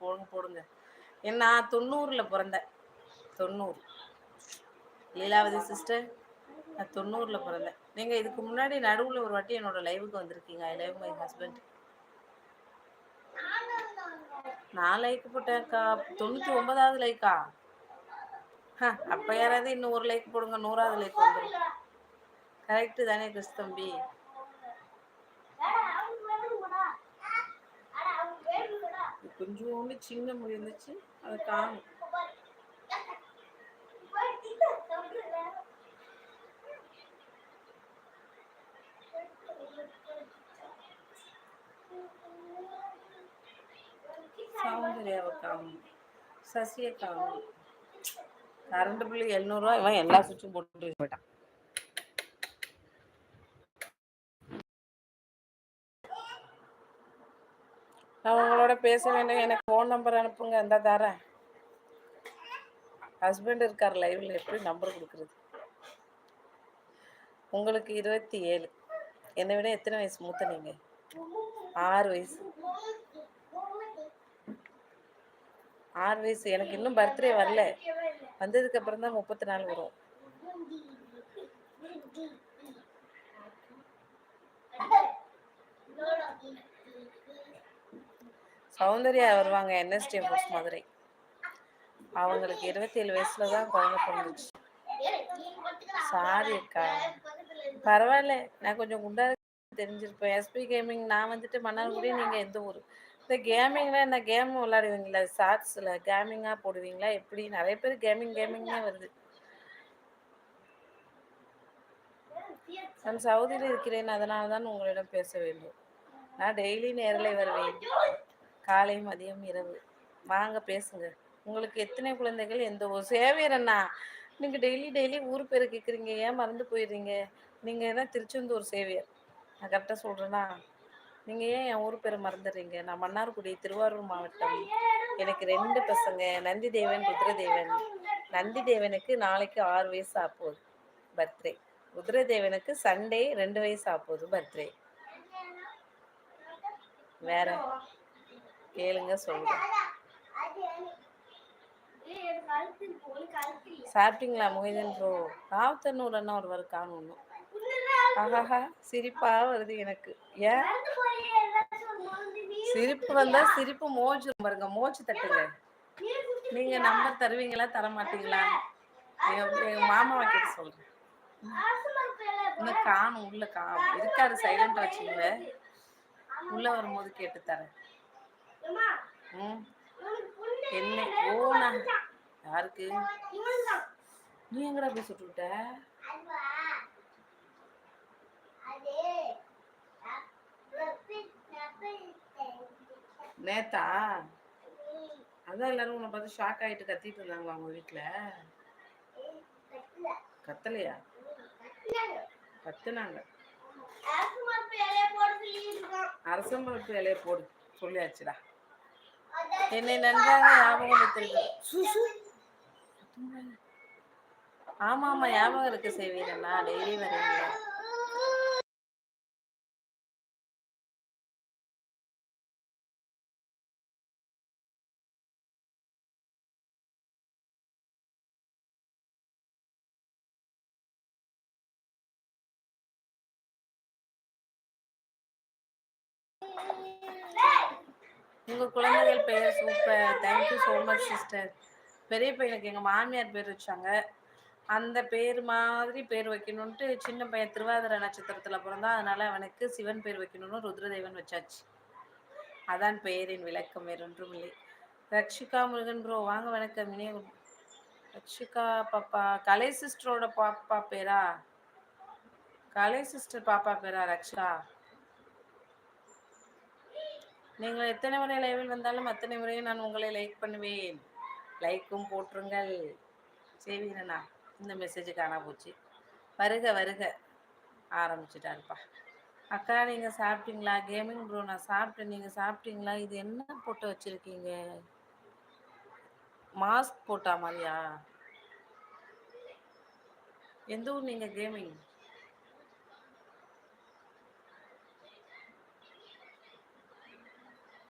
போடுங்க போடுங்க. ஏன் நான் தொண்ணூறில் பிறந்தேன். தொண்ணூறு. லீலாவதி சிஸ்டர் நான் தொண்ணூறில் பிறந்தேன். நீங்கள் இதுக்கு முன்னாடி நடுவில் ஒரு வாட்டி என்னோட லைவுக்கு வந்திருக்கீங்க. ஐ லைவ் மை ஹஸ்பண்ட் நான் லைக் போட்டேன்க்கா. தொண்ணூற்றி ஒன்பதாவது லைக்கா அப்போ யாராவது இன்னும் ஒரு லைக் போடுங்க. நூறாவது லைக் வந்துடும் கரெக்டு தானே கிறிஸ் கொஞ்சோண்டு சின்ன முடி இருந்துச்சு அதை காணும். சௌந்தர்யாவை காணும். சசியை காணும். கரண்ட் பில்லு எழுநூறுவா இவன் எல்லா சுவிட்சும் போட்டு போயிட்டான். நான் உங்களோட பேச வேண்டும் எனக்கு ஃபோன் நம்பர் அனுப்புங்க இந்த தரேன். ஹஸ்பண்ட் இருக்கார் லைவ்ல எப்படி நம்பர் கொடுக்குறது? உங்களுக்கு இருபத்தி ஏழு. என்னை விட எத்தனை வயசு மூத்த நீங்க? ஆறு வயசு. ஆறு வயசு. எனக்கு இன்னும் பர்த்டே வரல. வந்ததுக்கு அப்புறம் தான் முப்பத்தி நாலு வரும். சௌந்தர்யா வருவாங்க என்எஸ்டி ஃபோர்ஸ் மதுரை. அவங்களுக்கு இருபத்தி ஏழு வயசுல தான் குழந்தை பிறந்துச்சு. சாரி அக்கா. பரவாயில்ல. நான் கொஞ்சம் குண்டா தெரிஞ்சிருப்பேன். எஸ்பி கேமிங் நான் வந்துட்டு மன்னார்குடி நீங்கள் எந்த ஊர்? இந்த கேமிங்கில் என்ன கேம் விளாடுவீங்களா ஷார்ட்ஸில் கேமிங்காக போடுவீங்களா? எப்படி? நிறைய பேர் கேமிங் கேமிங்னே வருது. நான் சவுதியில் இருக்கிறேன். அதனால தான் உங்களிடம் பேச வேண்டும். நான் டெய்லி நேரில் வருவேன். காலை மதியம் இரவு. வாங்க பேசுங்க. உங்களுக்கு எத்தனை குழந்தைகள்? எந்த ஒரு சேவியர் அண்ணா. நீங்கள் டெய்லி டெய்லி ஊர் பேர் கேட்குறீங்க ஏன் மறந்து போயிடுறீங்க? நீங்கள் தான் திருச்செந்தூர் சேவியர்? நான் கரெக்டாக சொல்கிறேன்னா நீங்கள் ஏன் என் ஊர் பேரை மறந்துடுறீங்க? நான் மன்னார்குடி திருவாரூர் மாவட்டம். எனக்கு ரெண்டு பசங்க. நந்தி தேவன் ருத்ரதேவன். நந்தி தேவனுக்கு நாளைக்கு ஆறு வயசு ஆப்போகுது பர்த்டே. ருத்ரதேவனுக்கு சண்டே ரெண்டு வயசு ஆப்போகுது பர்த்டே. வேற? கேளுங்க சொல்லுங்க சாப்பிட்டீங்களா மொய்தன் ப்ரோ ராவத்தன்னூர் அண்ணா ஒருவர் காணும் ஆஹாஹா சிரிப்பா வருது எனக்கு. ஏன்? சிரிப்பு வந்தா சிரிப்பு மோஜு பாருங்க மோச்சு தட்டுங்க. நீங்க நம்பர் தருவீங்களா தர மாட்டீங்களா எங்க மாமாவை கேட்டு சொல்றேன். இன்னும் காணும் உள்ள கா இருக்காரு சைலண்டா வச்சுங்க உள்ள வரும்போது கேட்டு தரேன். என்ன? ஓ நான் யாருக்கு? நீ எங்கடா போய் சுட்டு விட்ட? நேத்தா? அதான் எல்லாரும் உன்னை பார்த்து ஷாக் ஆயிட்டு கத்திட்டு இருந்தாங்களா அவங்க வீட்டுல கத்தலையா? கத்துனாங்க. அரசம்பருப்பு இலைய போடு சொல்லியாச்சுடா. என்னை நன்றாக ஞாபகம் வைத்திருக்கு சுசு. ஆமா ஆமா ஞாபகம் இருக்கு செய்வீரண்ணா டெய்லி வரீங்க உங்க குழந்தைகள் பெயர் super. Thank you so much sister பெரிய பையனுக்கு எங்க மாமியார் பேர் வச்சாங்க. அந்த பேர் மாதிரி பேர் வைக்கணும்ட்டு சின்ன பையன் திருவாதிர நட்சத்திரத்துல பிறந்தான். அதனால அவனுக்கு சிவன் பேர் வைக்கணும்னு ருத்ரதேவன் வச்சாச்சு. அதான் பெயரின் விளக்கம் வேறொன்றும் இல்லை. ரக்ஷிகா முருகன் ப்ரோ வாங்க வணக்கம். இனிய ரக்ஷிகா பாப்பா கலை சிஸ்டரோட பாப்பா பேரா? கலை சிஸ்டர் பாப்பா பேரா ரக்ஷா நீங்கள் எத்தனை முறை லைவில் வந்தாலும் அத்தனை முறையும் நான் உங்களை லைக் பண்ணுவேன். லைக்கும் போட்டுருங்கள். செய்வீரண்ணா இந்த மெசேஜ் காணா போச்சு. வருக வருக. ஆரம்பிச்சிட்டாருப்பா. அக்கா நீங்கள் சாப்பிட்டீங்களா? கேமிங் ப்ரோ நான் சாப்பிட்டேன். நீங்கள் சாப்பிட்டீங்களா? இது என்ன போட்டு வச்சுருக்கீங்க? மாஸ்க் போட்டா மாதிரியா? எந்த ஊர் நீங்கள் கேமிங்